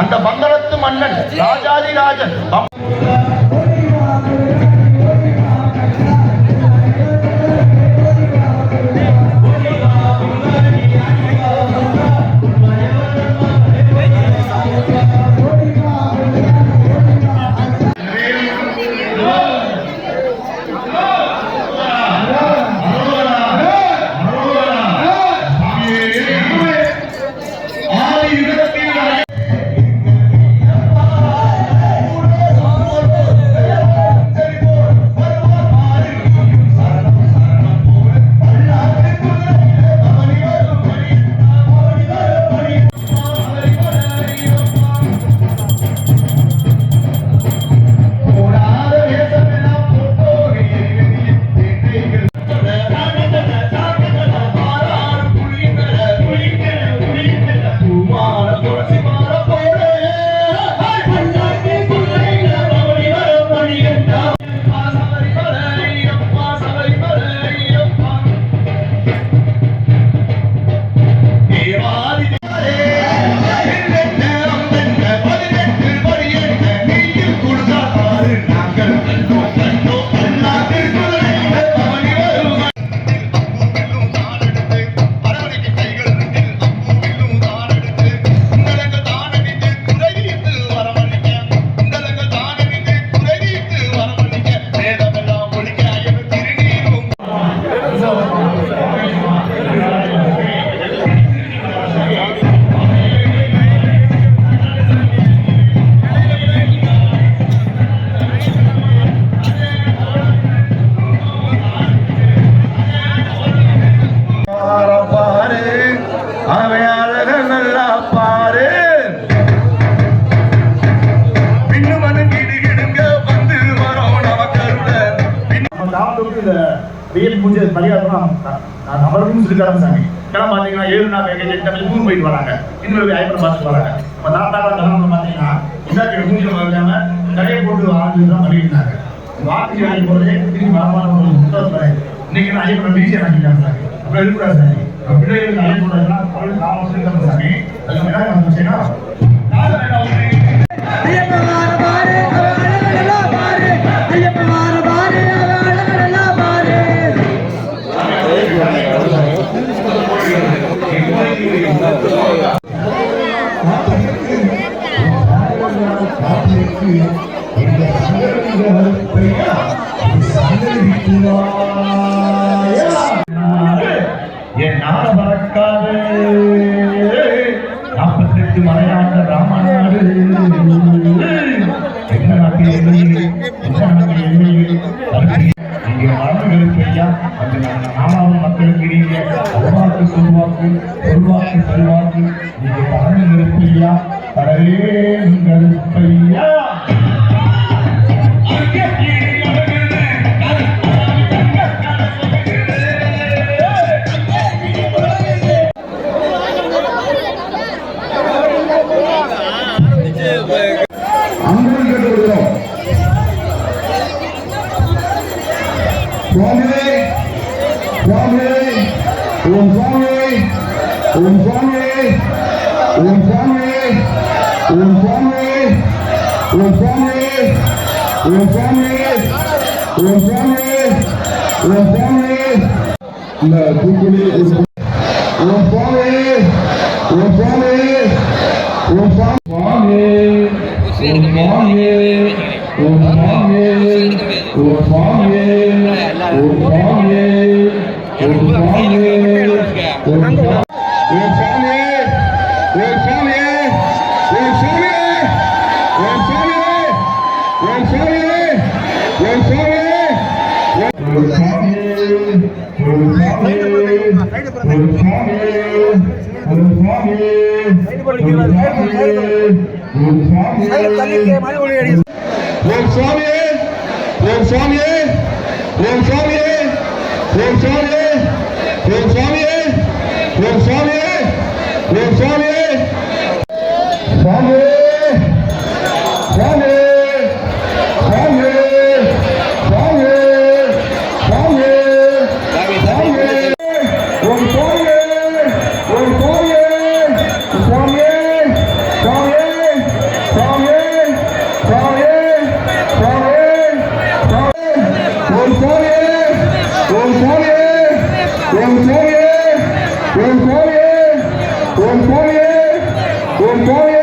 அந்த மங்களத்து மன்னன் ராஜாதிராஜன். நான் அமர்வும் சிறுகாலம் சாமி ஏன்னா பார்த்தீங்கன்னா ஏழு நாள் எங்க எட்டு மணி மூணு போயிட்டு வராங்க. இன்னொரு ஐப்பரம் பார்த்துட்டு வராங்க. நம்ம தாத்தாக்கள் கிளம்ப பார்த்தீங்கன்னா இந்தாக்கிற மூஞ்சில வராம கடையை போட்டு ஆண்டு தான் பண்ணியிருந்தாங்க வாக்கு வேலை போறதே திரும்பி வரமான ஒரு புத்தகத்தை இன்னைக்கு நான் ஐயப்பன் வீசிய வாங்கிட்டாங்க சாமி. அப்புறம் இருக்கக்கூடாது சாமி. நம்ம பிள்ளைகளுக்கு ஐயப்பன் போடுறதுனா அவளுக்கு நாம சிறுகாலம் சாமி. அதுக்கு என்ன நம்ம கருப்பையா பரவேன் கருப்பையா. சுவாமியே சுவாமியே உன் சுவாமியே உன் சுவாமியே. உன் சுவாமி உன் சுவாமி உன் சுவாமி உன் சுவாமி உன் சுவாமி உன் சுவாமி இந்த தூக்குடி உன் சுவாமி உன் சுவாமி உன் சுவாமி உன் சுவாமி சுவாமியே சுவாமியே சுவாமியே போய்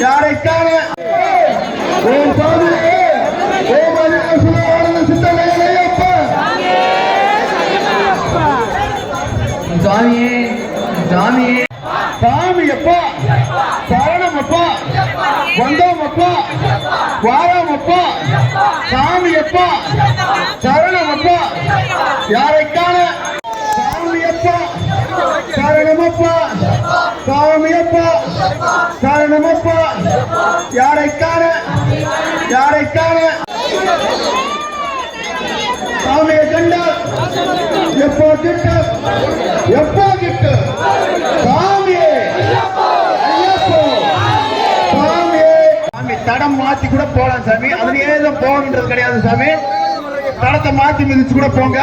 யாரை காண ஓம் சாமியே ஓம் அருணாசுரவாளன சித்தவேலையப்பா சுவாமியே சுவாமியே சாமியப்பா சரணமப்பா வந்தோமப்பா வாராமப்பா சாமியப்பா சரணமப்பா யாரை யாரை காண சாமியை கண்டால் எப்போ கிட்ட? எப்போ கிட்ட? சாமியே! ஐயப்போ! சாமி தடம் மாத்தி கூட போலாம் சாமி. அதுலயே தான் போகணுன்றது கிடையாது சாமி. தடத்தை மாத்தி மிதிச்சு கூட போங்க.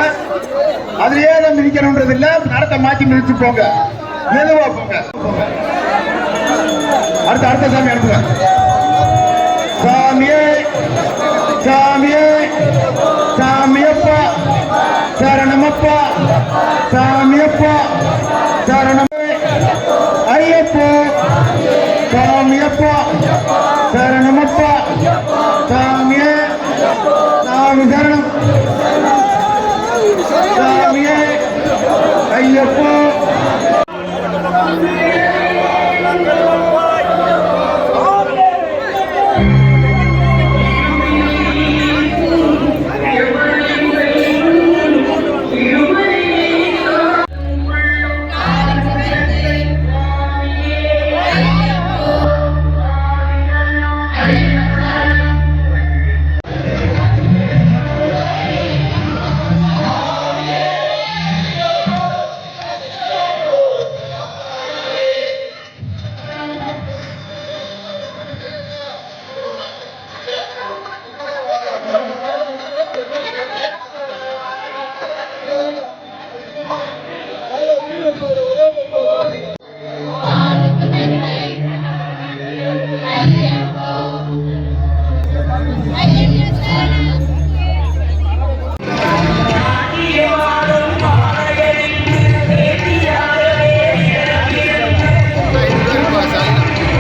அதுலயே தான் மிதிக்கணுன்றது இல்ல. தடத்தை மாத்தி மிதிச்சு போங்க. மெதுவா போங்க. அடுத்த அடுத்த சாமி அனுப்புங்க சாமியே! சாமியே சாமியப்பா சரணமப்பா சாமியப்பா சரணமே. ஐயப்பா சாமியப்பா சரணமப்பா சாமியே. சாமி சரணம். சாமியே ஐயப்பா.